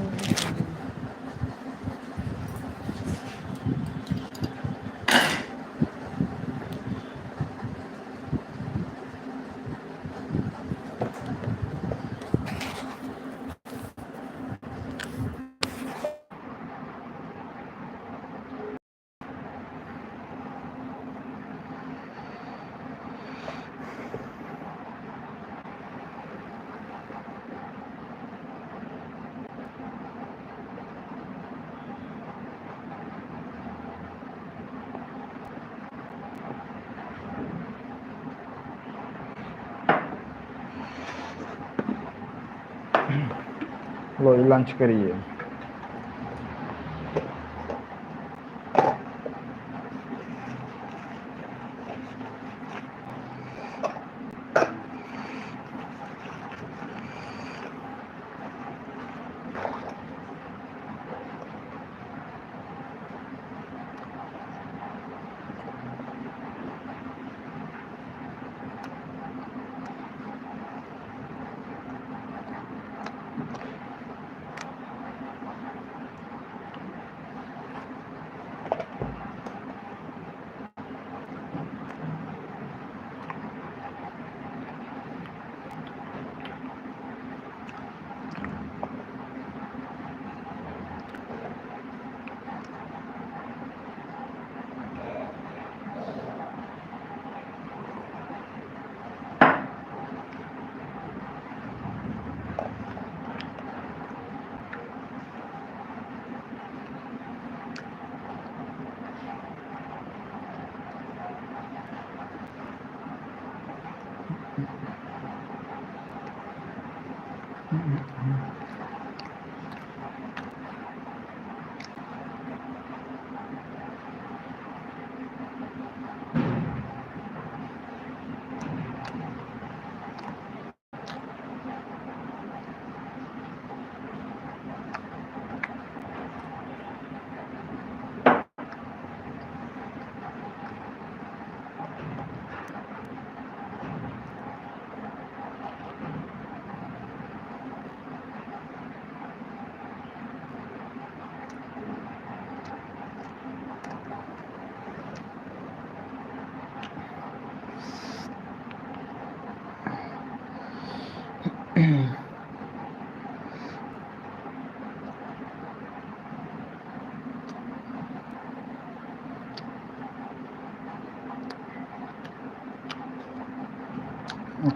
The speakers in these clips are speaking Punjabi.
Спасибо. ਲੋ ਜੀ ਲੰਚ ਕਰੀਏ।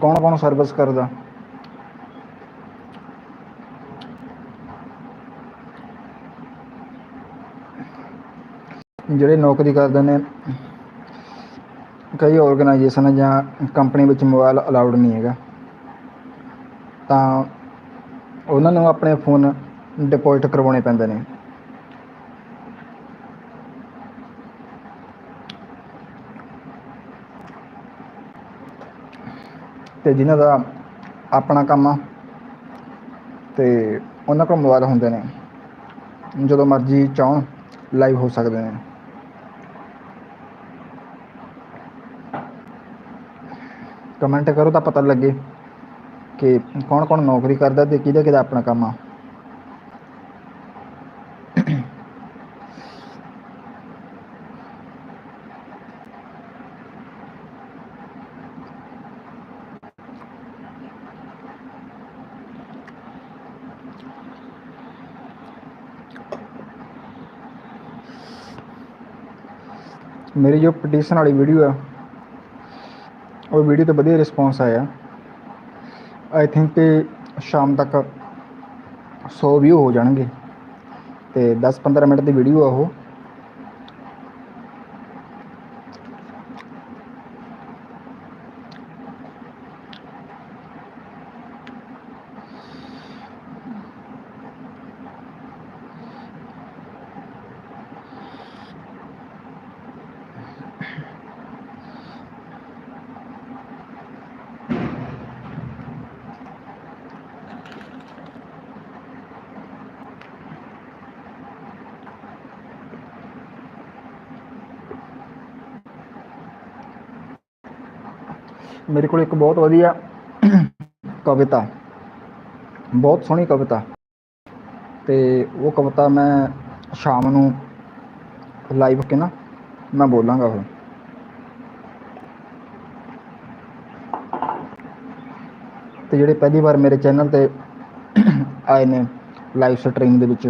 ਕੌਣ ਕੌਣ ਸਰਵਿਸ ਕਰਦਾ? ਜਿਹੜੇ ਨੌਕਰੀ ਕਰਦੇ ਨੇ, ਕਈ ਆਰਗੇਨਾਈਜੇਸ਼ਨ ਜਾਂ ਕੰਪਨੀ ਵਿੱਚ ਮੋਬਾਈਲ ਅਲਾਉਡ ਨਹੀਂ ਹੈਗਾ। ਤਾਂ ਉਹਨਾਂ ਨੂੰ ਆਪਣੇ ਫੋਨ ਡਿਪੋਜ਼ਿਟ ਕਰਵਾਉਣੇ ਪੈਂਦੇ ਨੇ। ਤੇ ਜਿਨ੍ਹਾਂ ਦਾ ਆਪਣਾ ਕੰਮ ਆ ਤੇ ਉਹਨਾਂ ਕੋਲ ਮੋਬਾਈਲ ਹੁੰਦੇ ਨੇ। ਜਦੋਂ ਮਰਜ਼ੀ ਚਾਹਣ ਲਾਈਵ ਹੋ ਸਕਦੇ ਨੇ। ਕਮੈਂਟ ਕਰੋ ਤਾਂ ਪਤਾ ਲੱਗੇ ਕਿ ਕੌਣ ਕੌਣ ਨੌਕਰੀ ਕਰਦਾ ਤੇ ਕਿਹਦਾ ਕਿਹਦਾ ਆਪਣਾ ਕੰਮ ਆ। ਮੇਰੀ ਜੋ ਪਟੀਸ਼ਨ ਵਾਲੀ ਵੀਡੀਓ ਆ, ਉਹ ਵੀਡੀਓ ਤੇ ਵਧੀਆ ਰਿਸਪੌਂਸ ਆਇਆ। ਆਈ ਥਿੰਕ ਕਿ ਸ਼ਾਮ ਤੱਕ 100 ਵਿਊ ਹੋ ਜਾਣਗੇ। ਤੇ 10-15 ਮਿੰਟ ਦੀ ਵੀਡੀਓ ਆ ਉਹ। ਮੇਰੇ ਕੋਲ ਇੱਕ ਬਹੁਤ ਵਧੀਆ ਕਵਿਤਾ, ਬਹੁਤ ਸੋਹਣੀ ਕਵਿਤਾ ਤੇ ਉਹ ਕਵਿਤਾ ਮੈਂ ਸ਼ਾਮ ਨੂੰ ਲਾਈਵ ਕੇ ਨਾ ਮੈਂ ਬੋਲਾਂਗਾ ਉਹ ਤੇ ਜਿਹੜੇ ਪਹਿਲੀ ਵਾਰ ਮੇਰੇ ਚੈਨਲ ਤੇ ਆਏ ਨੇ ਲਾਈਵ ਸਟ੍ਰੀਮ ਦੇ ਵਿੱਚ,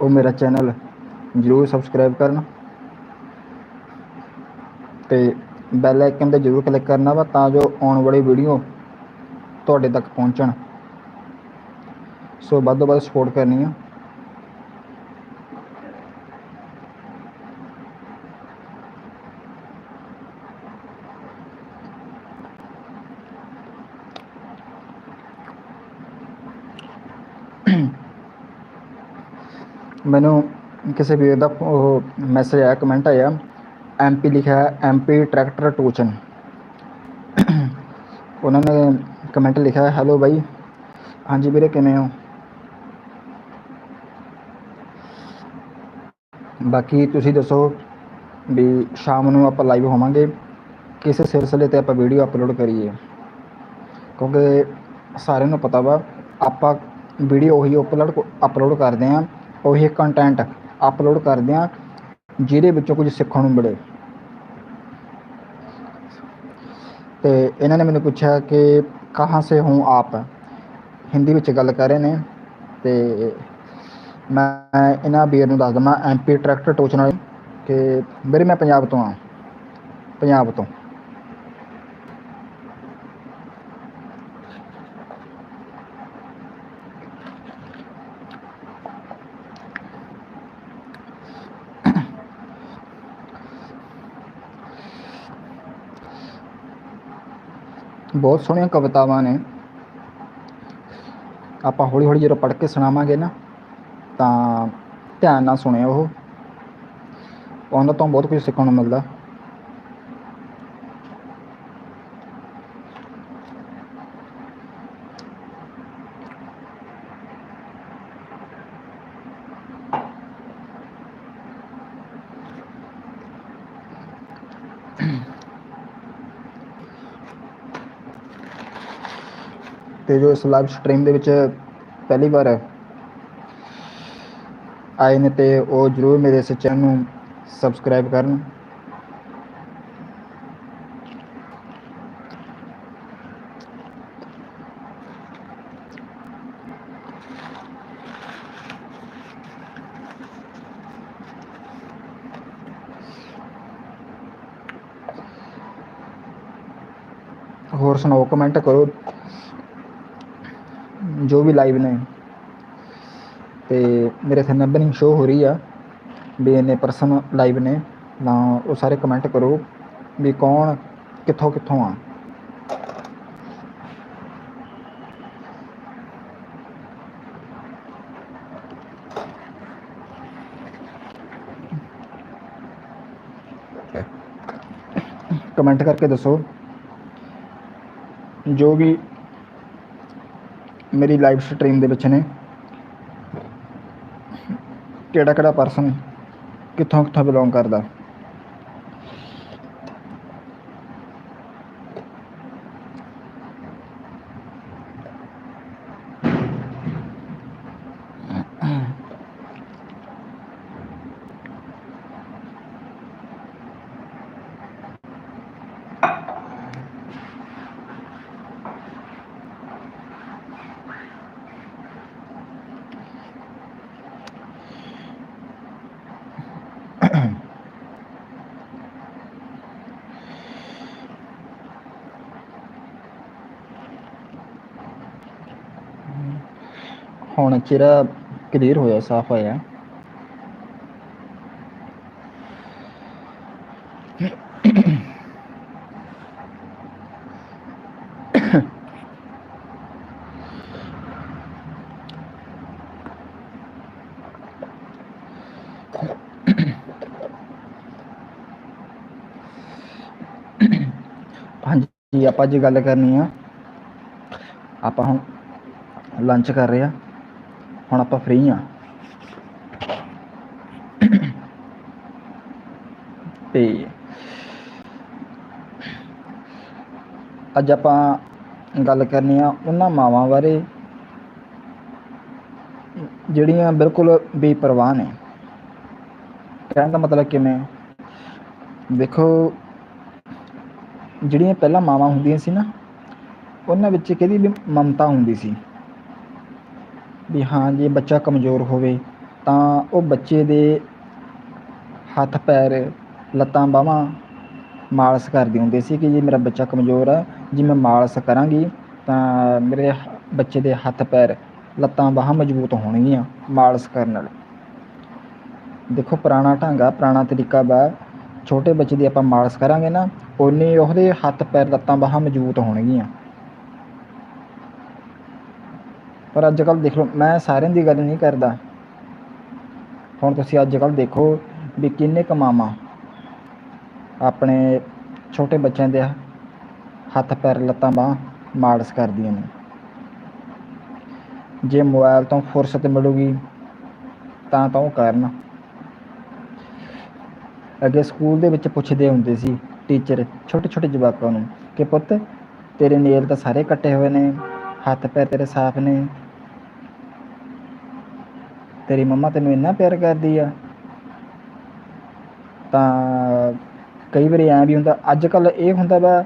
ਉਹ ਮੇਰਾ ਚੈਨਲ ਜਰੂਰ ਸਬਸਕ੍ਰਾਈਬ ਕਰਨ ਤੇ ਬੈਲ ਆਈਕਨ ਤੇ ਜਰੂਰ ਕਲਿੱਕ ਕਰਨਾ ਵਾ ਤਾਂ ਜੋ ਆਉਣ ਵਾਲੀ ਵੀਡੀਓ ਤੁਹਾਡੇ ਤੱਕ ਪਹੁੰਚਣ। ਸੋ ਵੱਧ ਤੋਂ ਵੱਧ ਸਪੋਰਟ ਕਰਨੀ ਆ। ਮੈਨੂੰ ਕਿਸੇ ਵੀਰ ਦਾ ਉਹ ਮੈਸੇਜ ਆਇਆ ਕਮੈਂਟ ਆਇਆ। ਐਮਪੀ ਲਿਖਿਆ ਹੈ ਐਮਪੀ ਟਰੈਕਟਰ ਟੋਚਨ। ਉਹਨਾਂ ਨੇ ਕਮੈਂਟ ਲਿਖਿਆ ਹੈਲੋ ਬਾਈ। ਹਾਂਜੀ ਵੀਰੇ, ਕਿਵੇਂ ਹੋ? ਬਾਕੀ ਤੁਸੀਂ ਦੱਸੋ ਵੀ ਸ਼ਾਮ ਨੂੰ ਆਪਾਂ ਲਾਈਵ ਹੋਵਾਂਗੇ। ਕਿਸ ਸਿਲਸਿਲੇ ਤੇ ਆਪਾਂ ਵੀਡੀਓ ਅਪਲੋਡ ਕਰੀਏ? ਕਿਉਂਕਿ ਸਾਰਿਆਂ ਨੂੰ ਪਤਾ ਵਾ, ਆਪਾਂ ਵੀਡੀਓ ਉਹੀ ਅਪਲੋਡ ਅਪਲੋਡ ਕਰਦੇ ਆਂ ਉਹੀ ਕੰਟੈਂਟ ਅਪਲੋਡ ਕਰਦੇ ਆਂ ਜਿਹਦੇ ਵਿੱਚੋਂ ਕੁਝ ਸਿੱਖਣ ਨੂੰ ਮਿਲੇ। ਤੇ ਇਹਨਾਂ ਨੇ ਮੈਨੂੰ ਪੁੱਛਿਆ ਕਿ ਕਹਾਂ ਸੇ ਹੂੰ ਆਪ? ਹਿੰਦੀ ਵਿੱਚ ਗੱਲ ਕਰ ਰਹੇ ਨੇ ਤੇ ਮੈਂ ਇਹਨਾਂ ਵੀਰ ਨੂੰ ਦੱਸ ਦਵਾਂ ਐਮਪੀ ਟਰੈਕਟਰ ਟੋਚਨ ਕਿ ਵੀਰੇ ਮੈਂ ਪੰਜਾਬ ਤੋਂ ਆ ਪੰਜਾਬ ਤੋਂ। ਬਹੁਤ ਸੋਹਣੀਆਂ ਕਵਿਤਾਵਾਂ ਨੇ। ਆਪਾਂ ਹੌਲੀ ਹੌਲੀ ਜਦੋਂ ਪੜ੍ਹ ਕੇ ਸੁਣਾਵਾਂਗੇ ਨਾ, ਤਾਂ ਧਿਆਨ ਨਾਲ ਸੁਣਿਓ ਉਹ। ਉਹਨਾਂ ਤੋਂ ਬਹੁਤ ਕੁਝ ਸਿੱਖਣ ਨੂੰ ਮਿਲਦਾ। ਤੇ ਜੋ ਇਸ ਲਾਈਵ ਸਟ੍ਰੀਮ ਦੇ ਵਿੱਚ ਪਹਿਲੀ ਵਾਰ ਆਏ ਨੇ ਤੇ ਉਹ ਜਰੂਰ ਮੇਰੇ ਇਸ ਚੈਨਲ ਨੂੰ ਸਬਸਕ੍ਰਾਈਬ ਕਰਨ। ਹੋਰ ਸੁਣਾਓ ਕਮੈਂਟ ਕਰੋ। ਜੋ ਵੀ ਲਾਈਵ ਨੇ। ਤੇ ਮੇਰੇ ਇੱਥੇ ਨੰਬਰਿੰਗ ਸ਼ੋ ਹੋ ਰਹੀ ਆ ਵੀ ਇੰਨੇ ਪਰਸਨ ਲਾਈਵ ਨੇ ਤਾਂ ਉਹ ਸਾਰੇ ਕਮੈਂਟ ਕਰੋ ਵੀ ਕੌਣ ਕਿੱਥੋਂ ਕਿੱਥੋਂ ਆ। ਕਮੈਂਟ ਕਰਕੇ ਦੱਸੋ ਜੋ ਵੀ ਮੇਰੀ ਲਾਈਵ ਸਟ੍ਰੀਮ ਦੇ ਵਿੱਚ ਨੇ। ਕਿਹੜਾ ਕਿਹੜਾ ਪਰਸਨ ਕਿੱਥੋਂ ਕਿੱਥੋਂ ਬਿਲੋਂਗ ਕਰਦਾ। ਹੁਣ ਚਿਹਰਾ ਕਲੀਅਰ ਹੋਇਆ, ਸਾਫ਼ ਹੋਇਆ। ਹਾਂਜੀ, ਆਪਾਂ ਜੀ ਗੱਲ ਕਰਨੀ ਆ। ਆਪਾਂ ਹੁਣ ਲੰਚ ਕਰ ਰਹੇ ਆ। ਹੁਣ ਆਪਾਂ ਫ੍ਰੀ ਆ ਤੇ ਅੱਜ ਆਪਾਂ ਗੱਲ ਕਰਨੀ ਆ ਉਹਨਾਂ ਮਾਵਾਂ ਬਾਰੇ, ਜਿਹੜੀਆਂ ਬਿਲਕੁਲ ਬੇਪਰਵਾਹ ਨੇ। ਕਹਿਣ ਦਾ ਮਤਲਬ ਕਿਵੇਂ? ਦੇਖੋ ਜਿਹੜੀਆਂ ਪਹਿਲਾਂ ਮਾਵਾਂ ਹੁੰਦੀਆਂ ਸੀ ਨਾ, ਉਹਨਾਂ ਵਿੱਚ ਕਿਹਦੀ ਵੀ ਮਮਤਾ ਹੁੰਦੀ ਸੀ? ਵੀ ਹਾਂ, ਜੇ ਬੱਚਾ ਕਮਜ਼ੋਰ ਹੋਵੇ ਤਾਂ ਉਹ ਬੱਚੇ ਦੇ ਹੱਥ, ਪੈਰ, ਲੱਤਾਂ ਬਾਹਾਂ ਮਾਲਸ਼ ਕਰਦੇ ਹੁੰਦੇ ਸੀ ਕਿ ਜੇ ਮੇਰਾ ਬੱਚਾ ਕਮਜ਼ੋਰ ਆ, ਜੇ ਮੈਂ ਮਾਲਸ਼ ਕਰਾਂਗੀ ਤਾਂ ਮੇਰੇ ਬੱਚੇ ਦੇ ਹੱਥ, ਪੈਰ, ਲੱਤਾਂ ਬਾਹਾਂ ਮਜ਼ਬੂਤ ਹੋਣਗੀਆਂ ਮਾਲਸ਼ ਕਰਨ ਨਾਲ। ਦੇਖੋ ਪੁਰਾਣਾ ਢੰਗ ਆ, ਪੁਰਾਣਾ ਤਰੀਕਾ ਵਾ। ਛੋਟੇ ਬੱਚੇ ਦੀ ਆਪਾਂ ਮਾਲਸ਼ ਕਰਾਂਗੇ ਨਾ, ਓਨੇ ਉਹਦੇ ਹੱਥ, ਪੈਰ, ਲੱਤਾਂ ਬਾਹਾਂ ਮਜ਼ਬੂਤ ਹੋਣਗੀਆਂ। ਪਰ ਅੱਜ ਕੱਲ੍ਹ ਦੇਖ ਲਓ, ਮੈਂ ਸਾਰਿਆਂ ਦੀ ਗੱਲ ਨਹੀਂ ਕਰਦਾ। ਹੁਣ ਤੁਸੀਂ ਅੱਜ ਕੱਲ੍ਹ ਦੇਖੋ ਵੀ ਕਿੰਨੇ ਕੁ ਆਪਣੇ ਛੋਟੇ ਬੱਚਿਆਂ ਦੇ ਹੱਥ ਪੈਰ ਲੱਤਾਂ ਬਾਹਾਂ ਮਾਲਸ਼ ਕਰਦੀਆਂ ਨੇ। ਜੇ ਮੋਬਾਈਲ ਤੋਂ ਫੁਰਸਤ ਮਿਲੂਗੀ, ਤਾਂ ਤਾਂ ਉਹ ਕਰਨ। ਅੱਗੇ ਸਕੂਲ ਦੇ ਵਿੱਚ ਪੁੱਛਦੇ ਹੁੰਦੇ ਸੀ ਟੀਚਰ, ਛੋਟੇ ਛੋਟੇ ਜਵਾਕਾਂ ਨੂੰ ਕਿ ਪੁੱਤ ਤੇਰੇ ਨੇਲ ਤਾਂ ਸਾਰੇ ਕੱਟੇ ਹੋਏ ਨੇ, ਹੱਥ ਪੈਰ ਤੇਰੇ ਸਾਫ਼ ਨੇ ਤੇਰੀ ਮੰਮਾ ਤੈਨੂੰ ਇੰਨਾ ਪਿਆਰ ਕਰਦੀ ਆ? ਤਾਂ ਕਈ ਵਾਰੀ ਐਂ ਵੀ ਹੁੰਦਾ ਅੱਜ ਕੱਲ ਇਹ ਹੁੰਦਾ ਵਾ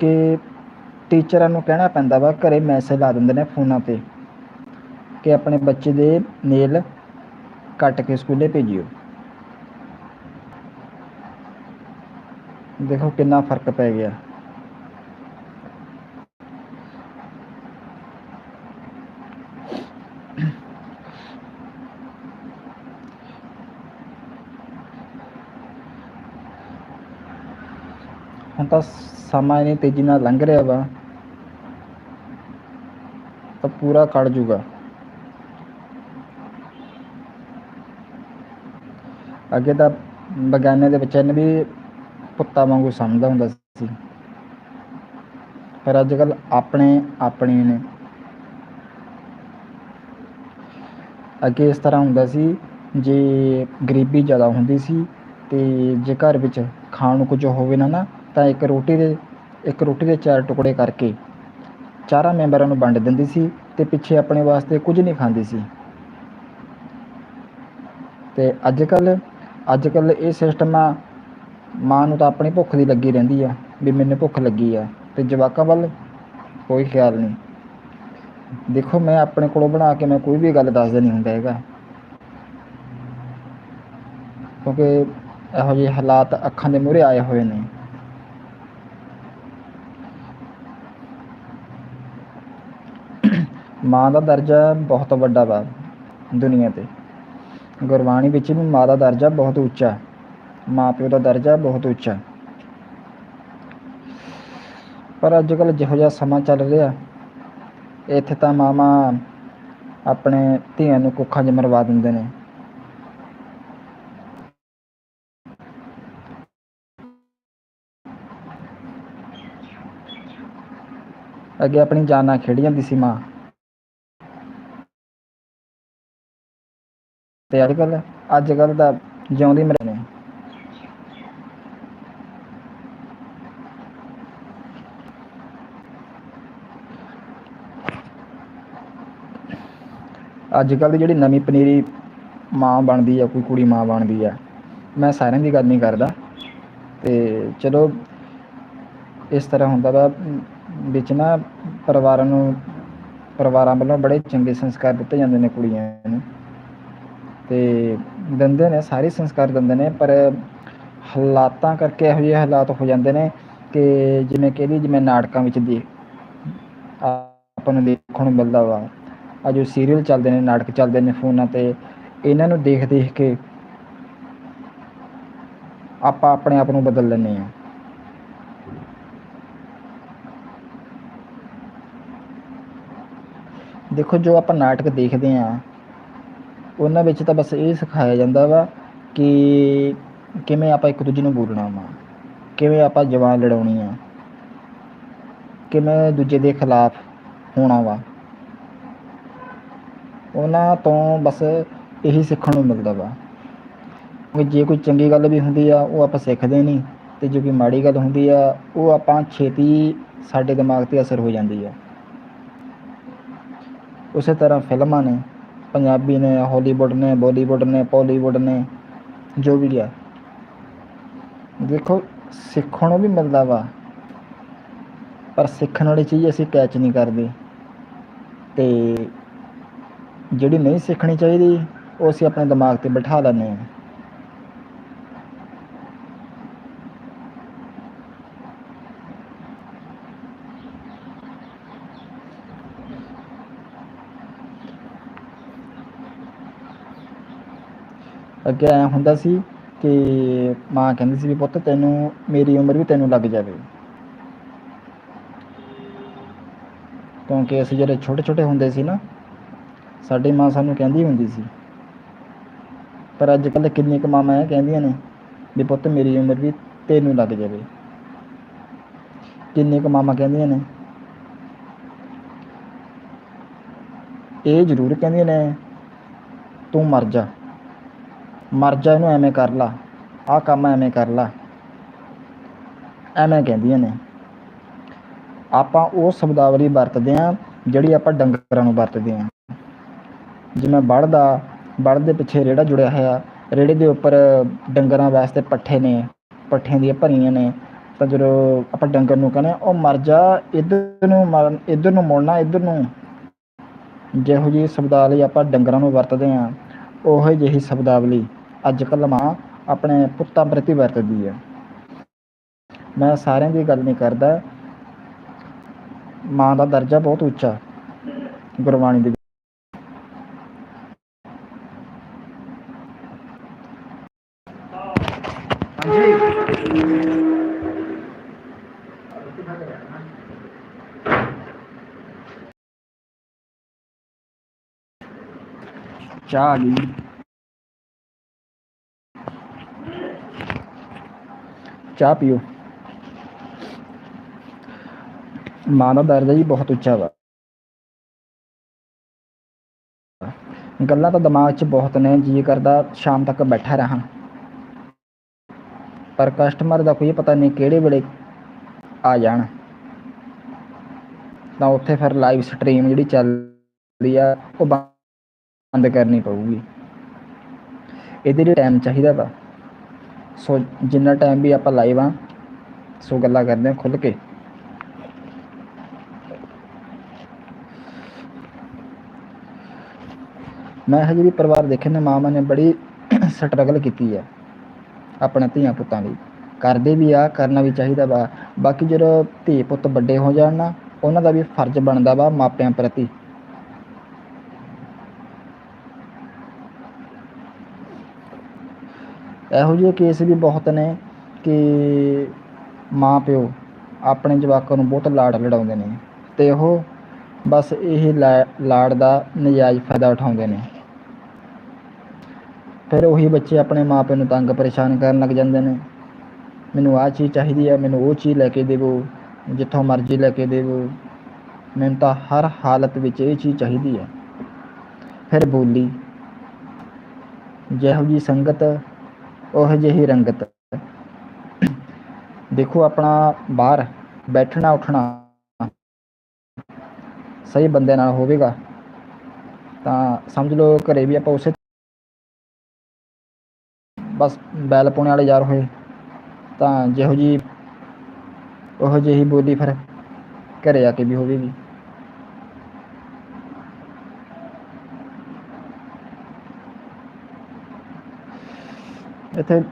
ਕਿ ਟੀਚਰਾਂ ਨੂੰ ਕਹਿਣਾ ਪੈਂਦਾ ਵਾ, ਘਰੇ ਮੈਸੇਜ ਲਾ ਦਿੰਦੇ ਨੇ ਫੋਨਾਂ ਤੇ ਕਿ ਆਪਣੇ ਬੱਚੇ ਦੇ ਨੇਲ ਕੱਟ ਕੇ ਸਕੂਲੇ ਭੇਜਿਓ। ਦੇਖੋ ਕਿੰਨਾ ਫ਼ਰਕ ਪੈ ਗਿਆ ਹੁਣ ਤਾਂ ਸਮਾਂ ਇੰਨੀ ਤੇਜ਼ੀ ਨਾਲ ਲੰਘ ਰਿਹਾ ਵਾ। ਤਾਂ ਪੂਰਾ ਕੜ ਜੂਗਾ। ਅੱਗੇ ਤਾਂ ਬਗਾਨੇ ਦੇ ਬੱਚਿਆਂ ਨੇ ਵੀ ਪੁੱਤਾਂ ਵਾਂਗੂ ਸਮਝਦਾ ਹੁੰਦਾ ਸੀ। ਪਰ ਅੱਜ ਕੱਲ ਆਪਣੇ ਆਪਣੇ ਨੇ। ਅੱਗੇ ਇਸ ਤਰ੍ਹਾਂ ਹੁੰਦਾ ਸੀ, ਜੇ ਗਰੀਬੀ ਜ਼ਿਆਦਾ ਹੁੰਦੀ ਸੀ ਤੇ ਜੇ ਘਰ ਵਿੱਚ ਖਾਣ ਨੂੰ ਕੁਝ ਹੋਵੇ ਨਾ ਨਾ ਤਾਂ ਇੱਕ ਰੋਟੀ ਦੇ, ਇੱਕ ਰੋਟੀ ਦੇ ਚਾਰ ਟੁਕੜੇ ਕਰਕੇ ਚਾਰਾਂ ਮੈਂਬਰਾਂ ਨੂੰ ਵੰਡ ਦਿੰਦੀ ਸੀ ਤੇ ਪਿੱਛੇ ਆਪਣੇ ਵਾਸਤੇ ਕੁਝ ਨਹੀਂ ਖਾਂਦੀ ਸੀ। ਤੇ ਅੱਜ ਕੱਲ ਅੱਜ ਕੱਲ ਇਹ ਸਿਸਟਮ ਆ, ਮਾਂ ਨੂੰ ਤਾਂ ਆਪਣੀ ਭੁੱਖ ਦੀ ਲੱਗੀ ਰਹਿੰਦੀ ਆ, ਵੀ ਮੈਨੂੰ ਭੁੱਖ ਲੱਗੀ ਆ, ਤੇ ਜਵਾਕਾਂ ਵੱਲ ਕੋਈ ਖਿਆਲ ਨਹੀਂ। ਦੇਖੋ, ਮੈਂ ਆਪਣੇ ਕੋਲੋਂ ਬਣਾ ਕੇ ਮੈਂ ਕੋਈ ਵੀ ਗੱਲ ਦੱਸਦਾ ਨਹੀਂ ਹੁੰਦਾ ਹੈਗਾ। ਕਿਉਂਕਿ ਇਹੋ ਜਿਹੇ ਹਾਲਾਤ ਅੱਖਾਂ ਦੇ ਮੂਹਰੇ ਆਏ ਹੋਏ ਨੇ। ਮਾਂ ਦਾ ਦਰਜਾ ਬਹੁਤ ਵੱਡਾ ਵਾ ਦੁਨੀਆ ਤੇ। ਗੁਰਬਾਣੀ ਵਿੱਚ ਵੀ ਮਾਂ ਦਾ ਦਰਜਾ ਬਹੁਤ ਉੱਚਾ। ਮਾਂ ਪਿਓ ਦਾ ਦਰਜਾ ਬਹੁਤ ਉੱਚਾ। ਪਰ ਅੱਜ ਕੱਲ੍ਹ ਜਿਹੋ ਜਿਹਾ ਸਮਾਂ ਚੱਲ ਰਿਹਾ, ਇੱਥੇ ਤਾਂ ਮਾਮਾ ਆਪਣੇ ਧੀਆਂ ਨੂੰ ਕੁੱਖਾਂ 'ਚ ਮਰਵਾ ਦਿੰਦੇ ਨੇ। ਅੱਗੇ ਆਪਣੀ ਜਾਨ ਨਾਲ ਖੇਡ ਜਾਂਦੀ ਸੀ ਮਾਂ। ਤੇ ਅੱਜ ਕੱਲ ਅੱਜ ਕੱਲ ਦਾ ਜਿਉਂਦੀ ਮਰੇ ਨੇ। ਅੱਜ ਕੱਲ ਦੀ ਜਿਹੜੀ ਨਵੀਂ ਪਨੀਰੀ ਮਾਂ ਬਣਦੀ ਆ, ਕੋਈ ਕੁੜੀ ਮਾਂ ਬਣਦੀ ਆ, ਮੈਂ ਸਾਰਿਆਂ ਦੀ ਗੱਲ ਨਹੀਂ ਕਰਦਾ। ਤੇ ਚਲੋ, ਇਸ ਤਰ੍ਹਾਂ ਹੁੰਦਾ ਵਾ, ਵਿੱਚ ਨਾ ਪਰਿਵਾਰਾਂ ਨੂੰ, ਪਰਿਵਾਰਾਂ ਵੱਲੋਂ ਬੜੇ ਚੰਗੇ ਸੰਸਕਾਰ ਦਿੱਤੇ ਜਾਂਦੇ ਨੇ ਕੁੜੀਆਂ ਨੂੰ। ਤੇ ਦਿੰਦੇ ਨੇ, ਸਾਰੇ ਸੰਸਕਾਰ ਦਿੰਦੇ ਨੇ, ਪਰ ਹਾਲਾਤਾਂ ਕਰਕੇ ਇਹੋ ਜਿਹੇ ਹਾਲਾਤ ਹੋ ਜਾਂਦੇ ਨੇ ਕਿ ਜਿਵੇਂ ਕਿ ਇਹਦੀ ਜਿਵੇਂ ਨਾਟਕਾਂ ਵਿੱਚ ਦੇ ਆਪਾਂ ਨੂੰ ਦੇਖਣ ਨੂੰ ਮਿਲਦਾ ਵਾ। ਅੱਜ ਉਹ ਸੀਰੀਅਲ ਚੱਲਦੇ ਨੇ, ਨਾਟਕ ਚੱਲਦੇ ਨੇ ਫੋਨਾਂ ਤੇ, ਇਹਨਾਂ ਨੂੰ ਦੇਖ ਦੇਖ ਕੇ ਆਪਾਂ ਆਪਣੇ ਆਪ ਨੂੰ ਬਦਲ ਲੈਂਦੇ ਆ ਦੇਖੋ ਜੋ ਆਪਾਂ ਨਾਟਕ ਦੇਖਦੇ ਆ ਉਹਨਾਂ ਵਿੱਚ ਤਾਂ ਬਸ ਇਹ ਸਿਖਾਇਆ ਜਾਂਦਾ ਵਾ ਕਿ ਕਿਵੇਂ ਆਪਾਂ ਇੱਕ ਦੂਜੇ ਨੂੰ ਬੋਲਣਾ ਵਾ, ਕਿਵੇਂ ਆਪਾਂ ਜਵਾਨ ਲੜਾਉਣੀ ਆ, ਕਿਵੇਂ ਦੂਜੇ ਦੇ ਖਿਲਾਫ ਹੋਣਾ ਵਾ। ਉਹਨਾਂ ਤੋਂ ਬਸ ਇਹੀ ਸਿੱਖਣ ਨੂੰ ਮਿਲਦਾ ਵਾ ਕਿ ਜੇ ਕੋਈ ਚੰਗੀ ਗੱਲ ਵੀ ਹੁੰਦੀ ਆ, ਉਹ ਆਪਾਂ ਸਿੱਖਦੇ ਨਹੀਂ ਤੇ ਜੇ ਕੋਈ ਮਾੜੀ ਗੱਲ ਹੁੰਦੀ ਆ, ਉਹ ਆਪਾਂ ਛੇਤੀ ਸਾਡੇ ਦਿਮਾਗ ਤੇ ਅਸਰ ਹੋ ਜਾਂਦੀ ਆ। ਉਸੇ ਤਰ੍ਹਾਂ ਫਿਲਮਾਂ ਨੇ ਪੰਜਾਬੀ ਨੇ ਹਾਲੀਵੁੱਡ ਨੇ ਬਾਲੀਵੁੱਡ ਨੇ ਪੋਲੀਵੁੱਡ ਨੇ, ਜੋ ਵੀ ਆ ਦੇਖੋ, ਸਿੱਖਣ ਨੂੰ ਵੀ ਮਿਲਦਾ ਵਾ, ਪਰ ਸਿੱਖਣ ਵਾਲੀ ਚੀਜ਼ ਅਸੀਂ ਕੈਚ ਨਹੀਂ ਕਰਦੇ। ਤੇ ਜਿਹੜੀ ਨਹੀਂ ਸਿੱਖਣੀ ਚਾਹੀਦੀ, ਉਹ ਅਸੀਂ ਆਪਣੇ ਦਿਮਾਗ ਤੇ ਬਿਠਾ ਲੈਂਦੇ ਹਾਂ। ਅੱਗੇ ਐਂ ਹੁੰਦਾ ਸੀ ਕਿ ਮਾਂ ਕਹਿੰਦੀ ਸੀ ਵੀ ਪੁੱਤ ਤੈਨੂੰ ਮੇਰੀ ਉਮਰ ਵੀ ਤੈਨੂੰ ਲੱਗ ਜਾਵੇ। ਕਿਉਂਕਿ ਅਸੀਂ ਜਿਹੜੇ ਛੋਟੇ ਛੋਟੇ ਹੁੰਦੇ ਸੀ ਨਾ, ਸਾਡੀ ਮਾਂ ਸਾਨੂੰ ਕਹਿੰਦੀ ਹੁੰਦੀ ਸੀ। ਪਰ ਅੱਜ ਕੱਲ੍ਹ ਕਿੰਨੀਆਂ ਕੁ ਮਾਵਾਂ ਇਹ ਕਹਿੰਦੀਆਂ ਨੇ ਵੀ ਪੁੱਤ ਮੇਰੀ ਉਮਰ ਵੀ ਤੈਨੂੰ ਲੱਗ ਜਾਵੇ। ਕਿੰਨੀਆਂ ਕੁ ਮਾਵਾਂ ਕਹਿੰਦੀਆਂ ਨੇ। ਇਹ ਜ਼ਰੂਰ ਕਹਿੰਦੀਆਂ ਨੇ, ਤੂੰ ਮਰ ਜਾ। ਮਰ ਜਾ ਇਹਨੂੰ ਐਵੇਂ ਕਰ ਲਾ। ਆਹ ਕੰਮ ਐਵੇਂ ਕਰ ਲਾ। ਐਵੇਂ ਕਹਿੰਦੀਆਂ ਨੇ। ਆਪਾਂ ਉਹ ਸ਼ਬਦਾਵਲੀ ਵਰਤਦੇ ਆ ਜਿਹੜੀ ਆਪਾਂ ਡੰਗਰਾਂ ਨੂੰ ਵਰਤਦੇ ਆ ਜਿਵੇਂ ਬੜਦਾ ਬੜ ਦੇ ਪਿੱਛੇ ਰੇੜਾ ਜੁੜਿਆ ਹੋਇਆ, ਰੇੜੇ ਦੇ ਉੱਪਰ ਡੰਗਰਾਂ ਵਾਸਤੇ ਪੱਠੇ ਨੇ, ਪੱਠਿਆਂ ਦੀਆਂ ਭਰੀਆਂ ਨੇ। ਤਾਂ ਜਦੋਂ ਆਪਾਂ ਡੰਗਰ ਨੂੰ ਕਹਿੰਦੇ ਉਹ ਮਰ ਜਾ, ਇੱਧਰ ਨੂੰ ਮਰ ਇੱਧਰ ਨੂੰ ਮੁੜਨਾ, ਇੱਧਰ ਨੂੰ। ਜਿਹੋ ਜਿਹੀ ਸ਼ਬਦਾਵਲੀ ਆਪਾਂ ਡੰਗਰਾਂ ਨੂੰ ਵਰਤਦੇ ਆ ਉਹੋ ਜਿਹੀ ਸ਼ਬਦਾਵਲੀ। ਅੱਜ ਕੱਲ੍ਹ ਮਾਂ ਆਪਣੇ ਪੁੱਤਾਂ ਪ੍ਰਤੀ ਵਰਤਦੀ ਹੈ। ਮੈਂ ਸਾਰਿਆਂ ਦੀ ਗੱਲ ਨਹੀਂ ਕਰਦਾ। ਮਾਂ ਦਾ ਦਰਜਾ ਬਹੁਤ ਉੱਚਾ ਗੁਰਬਾਣੀ ਦੇ ਚਾਹ ਆ ਗਈ। ਚਾਹ ਪੀਓ ਮਾਂ ਦਾ ਦਰਜਾ ਹੀ ਬਹੁਤ ਉੱਚਾ ਵਾ ਗੱਲਾਂ ਤਾਂ ਦਿਮਾਗ 'ਚ ਬਹੁਤ ਨੇ ਜੀ ਕਰਦਾ ਸ਼ਾਮ ਤੱਕ ਬੈਠਾ ਰਹਾਂ ਪਰ ਕਸਟਮਰ ਦਾ ਕੋਈ ਪਤਾ ਨਹੀਂ ਕਿਹੜੇ ਵੇਲੇ ਆ ਜਾਣ ਤਾਂ ਉੱਥੇ ਫਿਰ ਲਾਈਵ ਸਟ੍ਰੀਮ ਜਿਹੜੀ ਚੱਲਦੀ ਆ ਉਹ ਬੰਦ ਕਰਨੀ ਪਊਗੀ ਇਹਦੇ ਲਈ ਟਾਈਮ ਚਾਹੀਦਾ ਵਾ ਸੋ ਜਿੰਨਾ ਟਾਈਮ ਵੀ ਆਪਾਂ ਲਾਈਵ ਆ ਸੋ ਗੱਲਾਂ ਕਰਦੇ ਆ ਖੁੱਲ ਕੇ। ਮੈਂ ਹਜੇ ਵੀ ਪਰਿਵਾਰ ਦੇਖੇ ਨੇ ਮਾਮਾ ਨੇ ਬੜੀ ਸਟਰਗਲ ਕੀਤੀ ਹੈ ਆਪਣੇ ਧੀਆਂ ਪੁੱਤਾਂ ਲਈ। ਕਰਦੇ ਵੀ ਆ, ਕਰਨਾ ਵੀ ਚਾਹੀਦਾ ਵਾ। ਬਾਕੀ ਜਦੋਂ ਧੀ ਪੁੱਤ ਵੱਡੇ ਹੋ ਜਾਣ ਨਾ, ਉਹਨਾਂ ਦਾ ਵੀ ਫਰਜ਼ ਬਣਦਾ ਵਾ ਮਾਪਿਆਂ ਪ੍ਰਤੀ। ਇਹੋ ਜਿਹੇ ਕੇਸ ਵੀ ਬਹੁਤ ਨੇ ਕਿ ਮਾਂ ਪਿਓ ਆਪਣੇ ਜਵਾਕਾਂ ਨੂੰ ਬਹੁਤ ਲਾਡ ਲੜਾਉਂਦੇ ਨੇ ਤੇ ਉਹ ਬਸ ਇਹ ਲਾ- ਲਾਡ ਦਾ ਨਜਾਇਜ਼ ਫਾਇਦਾ ਉਠਾਉਂਦੇ ਨੇ। ਫਿਰ ਉਹੀ ਬੱਚੇ ਆਪਣੇ ਮਾਪਿਆਂ ਨੂੰ ਤੰਗ ਪਰੇਸ਼ਾਨ ਕਰਨ ਲੱਗ ਜਾਂਦੇ ਨੇ। ਮੈਨੂੰ ਆਹ ਚੀਜ਼ ਚਾਹੀਦੀ ਹੈ ਮੈਨੂੰ ਉਹ ਚੀਜ਼ ਲੈ ਕੇ ਦੇਵੋ, ਜਿੱਥੋਂ ਮਰਜ਼ੀ ਲੈ ਕੇ ਦੇਵੋ। ਮੈਨੂੰ ਤਾਂ ਹਰ ਹਾਲਤ ਵਿੱਚ ਇਹ ਚੀਜ਼ ਚਾਹੀਦੀ ਹੈ ਫਿਰ ਬੋਲੀ। ਜਿਹੋ ਜੀ ਸੰਗਤ ਉਹ ਜਿਹੀ ਰੰਗਤ। ਦੇਖੋ ਆਪਣਾ ਬਾਹਰ ਬੈਠਣਾ, ਉੱਠਣਾ। ਸਹੀ ਬੰਦੇ ਨਾਲ ਹੋਵੇਗਾ। ਤਾਂ ਸਮਝ ਲਓ ਘਰੇ ਵੀ ਆਪਾਂ ਉਸੇ ਬਸ ਬੈਲ ਪਾਉਣੇ ਵਾਲੇ ਯਾਰ ਹੋਏ। ਤਾਂ ਜਿਹੋ ਜੀ ਉਹ ਜਿਹੀ ਬੋਲੀ ਫਿਰ ਘਰੇ ਆ ਕੇ ਵੀ ਹੋਵੇਗੀ। ਇੱਥੇ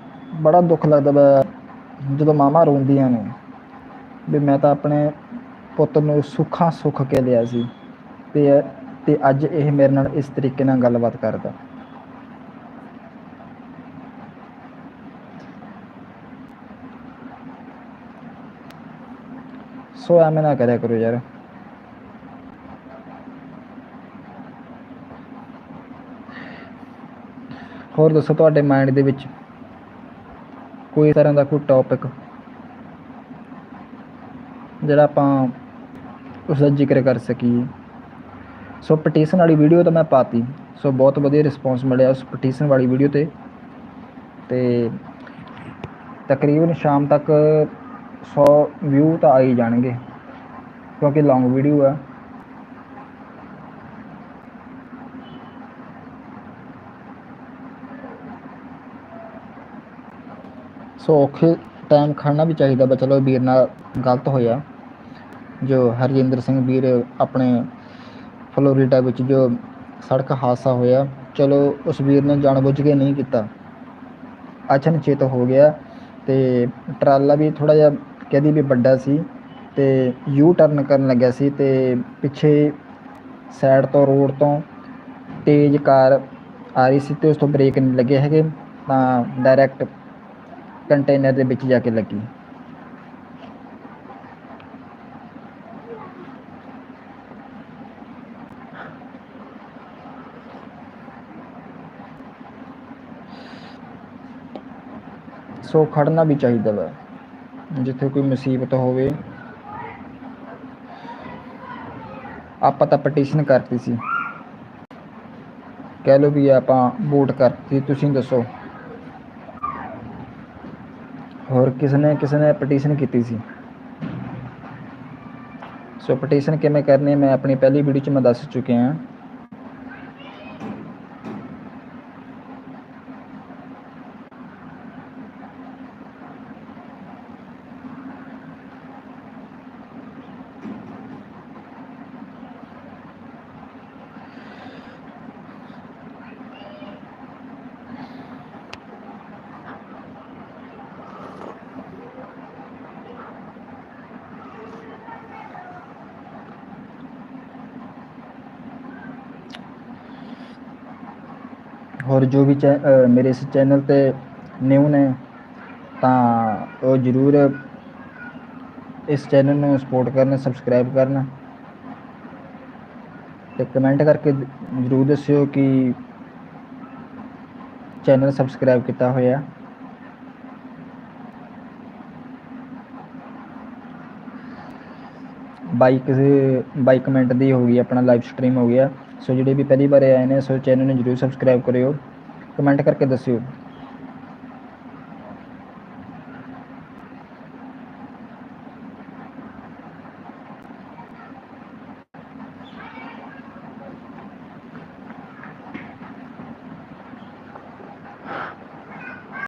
ਬੜਾ ਦੁੱਖ ਲੱਗਦਾ ਵਾ ਜਦੋਂ ਮਾਮਾ ਰੋਂਦੀਆਂ ਨੇ, ਵੀ ਮੈਂ ਤਾਂ ਆਪਣੇ ਪੁੱਤ ਨੂੰ ਸੁੱਖਾਂ ਸੁੱਖ ਕੇ ਲਿਆ ਸੀ ਤੇ ਤੇ ਅੱਜ ਇਹ ਮੇਰੇ ਨਾਲ ਇਸ ਤਰੀਕੇ ਨਾਲ ਗੱਲਬਾਤ ਕਰਦਾ। ਸੋ ਐਵੇਂ ਨਾ ਕਰਿਆ ਕਰੋ ਯਾਰ। ਹੋਰ ਦੱਸੋ ਤੁਹਾਡੇ ਮਾਈਂਡ ਦੇ ਵਿੱਚ ਕੋਈ ਤਰ੍ਹਾਂ ਦਾ ਕੋਈ ਟੌਪਿਕ ਜਿਹੜਾ ਆਪਾਂ ਉਸ ਦਾ ਜ਼ਿਕਰ ਕਰ ਸਕੀਏ। ਸੋ ਪਟੀਸ਼ਨ ਵਾਲੀ ਵੀਡੀਓ ਤਾਂ ਮੈਂ ਪਾਤੀ। ਸੋ ਬਹੁਤ ਵਧੀਆ ਰਿਸਪੌਂਸ ਮਿਲਿਆ ਉਸ ਪਟੀਸ਼ਨ ਵਾਲੀ ਵੀਡੀਓ ਤੇ। ਤੇ ਤਕਰੀਬਨ ਸ਼ਾਮ ਤੱਕ 100 ਵਿਊ ਤਾਂ ਆ ਹੀ ਜਾਣਗੇ। ਕਿਉਂਕਿ ਲੌਂਗ ਵੀਡੀਓ ਆ। ਸੋ ਔਖੇ ਟਾਈਮ ਖੜਨਾ ਵੀ ਚਾਹੀਦਾ ਵਾ ਚਲੋ ਵੀਰ ਨਾਲ ਗਲਤ ਹੋਇਆ। ਜੋ ਹਰਜਿੰਦਰ ਸਿੰਘ ਵੀਰ ਆਪਣੇ ਫਲੋਰੀਡਾ ਵਿੱਚ ਜੋ ਸੜਕ ਹਾਦਸਾ ਹੋਇਆ, ਚਲੋ ਉਸ ਵੀਰ ਨੇ ਜਾਣਬੁੱਝ ਕੇ ਨਹੀਂ ਕੀਤਾ। ਅਚਨਚੇਤ ਹੋ ਗਿਆ ਤੇ ਟਰਾਲਾ ਵੀ ਥੋੜਾ ਜਿਹਾ ਕਹਦੀ ਵੀ ਵੱਡਾ ਸੀ ਤੇ ਯੂ ਟਰਨ ਕਰਨ ਲੱਗਿਆ ਸੀ ਤੇ ਪਿੱਛੇ ਸਾਈਡ ਤੋਂ ਰੋਡ ਤੋਂ ਤੇਜ਼ ਕਾਰ ਆ ਰਹੀ ਸੀ ਤੇ ਉਸ ਤੋਂ ਬ੍ਰੇਕ ਨਹੀਂ ਲੱਗੇ ਹੈਗੇ, ਤਾਂ ਡਾਇਰੈਕਟ ਕੰਟੇਨਰ ਦੇ ਵਿੱਚ ਜਾ ਕੇ ਲੱਗੀ ਸੋ ਖੜਨਾ ਵੀ ਚਾਹੀਦਾ ਵਾ ਜਿੱਥੇ ਕੋਈ ਮੁਸੀਬਤ ਹੋਵੇ ਆਪਾਂ ਤਾਂ ਪਟੀਸ਼ਨ ਕਰਤੀ ਸੀ ਕਹਿ ਲਓ ਵੀ ਆਪਾਂ ਵੋਟ ਕਰਤੀ ਤੁਸੀਂ ਦੱਸੋ ਹੋਰ ਕਿਸ ਨੇ ਕਿਸ ਨੇ ਪਟੀਸ਼ਨ ਕੀਤੀ ਸੀ? ਸੋ ਪਟੀਸ਼ਨ ਕਿਵੇਂ ਕਰਨੀ ਹੈ? ਮੈਂ ਆਪਣੀ ਪਹਿਲੀ ਵੀਡੀਓ 'ਚ ਮੈਂ ਦੱਸ ਚੁੱਕਿਆ ਹਾਂ ਹੋਰ ਜੋ ਵੀ ਚੈ- ਮੇਰੇ ਇਸ ਚੈਨਲ ਤੇ ਨਿਊ ਨੇ, ਤਾਂ ਉਹ ਜ਼ਰੂਰ ਇਸ ਚੈਨਲ ਨੂੰ ਸਪੋਰਟ ਕਰਨ ਸਬਸਕ੍ਰਾਈਬ ਕਰਨ ਤੇ ਕਮੈਂਟ ਕਰਕੇ ਜ਼ਰੂਰ ਦੱਸਿਓ ਕਿ ਚੈਨਲ ਸਬਸਕ੍ਰਾਈਬ ਕੀਤਾ ਹੋਇਆ। ਬਾਈਕ ਬਾਈ ਕਮੈਂਟ ਦੀ ਹੋ ਗਈ, ਆਪਣਾ ਲਾਈਵ ਸਟ੍ਰੀਮ ਹੋ ਗਿਆ। ਸੋ ਜਿਹੜੇ ਵੀ ਪਹਿਲੀ ਵਾਰ ਆਏ ਨੇ, ਸੋ ਚੈਨਲ ਨੂੰ ਜਰੂਰ ਸਬਸਕ੍ਰਾਈਬ ਕਰਿਓ। ਕਮੈਂਟ ਕਰਕੇ ਦੱਸਿਓ।